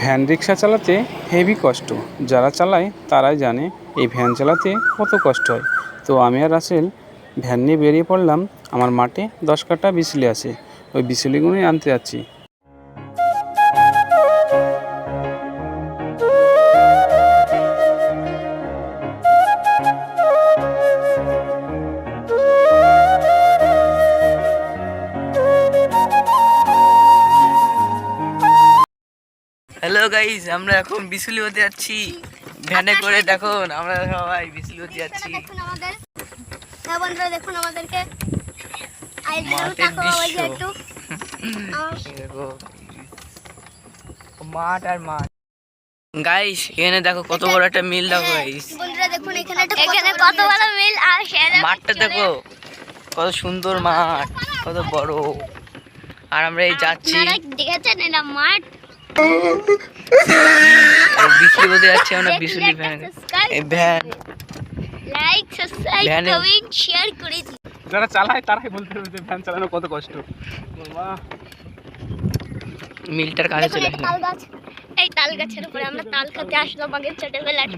Van rickshaw চালাতে heavy কষ্ট। যারা চালায়, তারাই জানে এই ভ্যান চালাতে কত কষ্ট হয়। তো আমি আর রাসেল ভ্যান নিয়ে বেরিয়ে পড়লাম। আমার মাঠে দশ কাটা বিচলি আছে। ওই বিচলিগুলোই আনতে যাচ্ছি। হ্যালো গাইস আমরা এখন বিশুলি হতে যাচ্ছি। ভ্যানে করে দেখুন। আমরা সবাই বিশুলি হতে যাচ্ছি। দেখুন আমাদের। হ্যাঁ বন্ধুরা দেখুন আমাদেরকে। দেখো দেখো মাঠ আর মাঠ। গাইস এখানে দেখো কত বড় একটা মিল দেখো গাইস এখানে কত বড় মিল আর মাঠটা দেখো কত সুন্দর মাঠ কত বড়। আর আমরা এই যাচ্ছি। দেখেছেন এটা মাঠ? আর হতে যাচ্ছি আমরা বিশুলি ভ্যান এই van like subscribe comment share করে দিন যারা চালায় তারাই বলতে পারবে যে ভ্যান চালানো কত কষ্ট। মিলটার কাছে চলে এটা এই তাল গাছের উপরে আমরা তাল খেতে আসলাম আগের ছোটবেলায়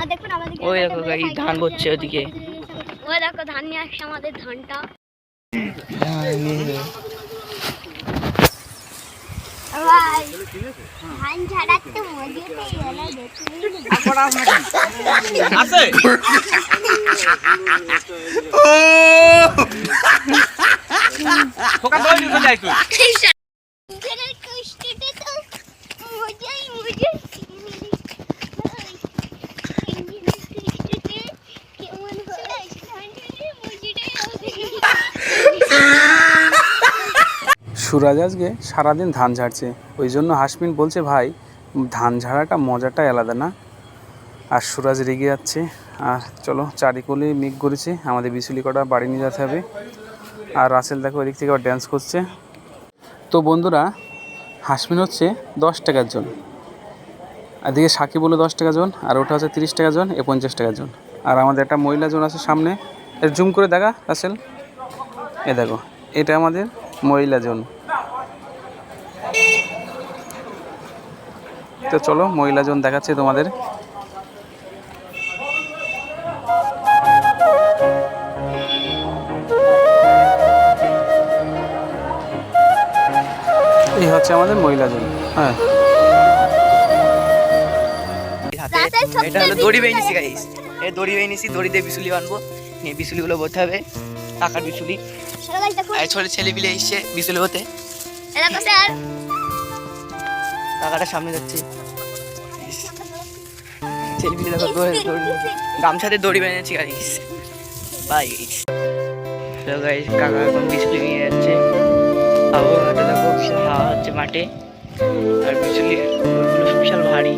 আর দেখুন আমাদের ওই দেখো গাড়ি ধান বচ্ছে ওদিকে। ওই দেখো ধান নিয়ে আসছে আমাদের ধানটা। ভাই। ধান ঝাড়াতে মজুতে গেলে দেখুন ইঞ্জিনের সুরাজ আজকে সারাদিন ধান ঝাড়ছে। ওই জন্য হাসমিন বলছে, ভাই, ধান ঝাড়াটা মজাটাই আলাদা না? আর সুরাজ রেগে যাচ্ছে। আর চলো, চারিকোলে মেঘ করেছে। আমাদের বিচুলি কটা বাড়ি নিয়ে যেতে হবে। আর রাসেল দেখো ওদিক থেকে আবার ড্যান্স করছে। তো বন্ধুরা হাসমিন হচ্ছে দশ টাকার জন। আর দিকে সাকিব বলে দশ টাকা জন, আর ওটা হচ্ছে তিরিশ টাকা জন, এ পঞ্চাশ টাকা জন। আর আমাদের একটা মহিলা জন আছে সামনে। জুম করে দেখা, রাসেল। এ দেখো, এটা আমাদের মহিলা জন। তো চলো মহিলা জন দেখাচ্ছি তোমাদের। এই হচ্ছে আমাদের মহিলা জন হ্যাঁ এটা হলো দড়ি বেনিছি লাগে। গাইস এই দড়ি বেনিছি দড়ি দিয়ে বিশুলি বানবো নিয়ে বিশুলিগুলো বলতে হবে টাকার বিশুলি আর ছোট ছেলে মিলে এসছে বিশুলি হতে। টাকাটা সামনে যাচ্ছে। ছেলেপিলে দেখো গামছাতে দড়ি বেঁধেছি গাড়ি বাই গাইস কাকা এখন বিশুলি নিয়ে যাচ্ছে। আবহাওয়াটা দেখো হাওয়া হচ্ছে মাঠে। আর ওগুলো বিশাল ভারী।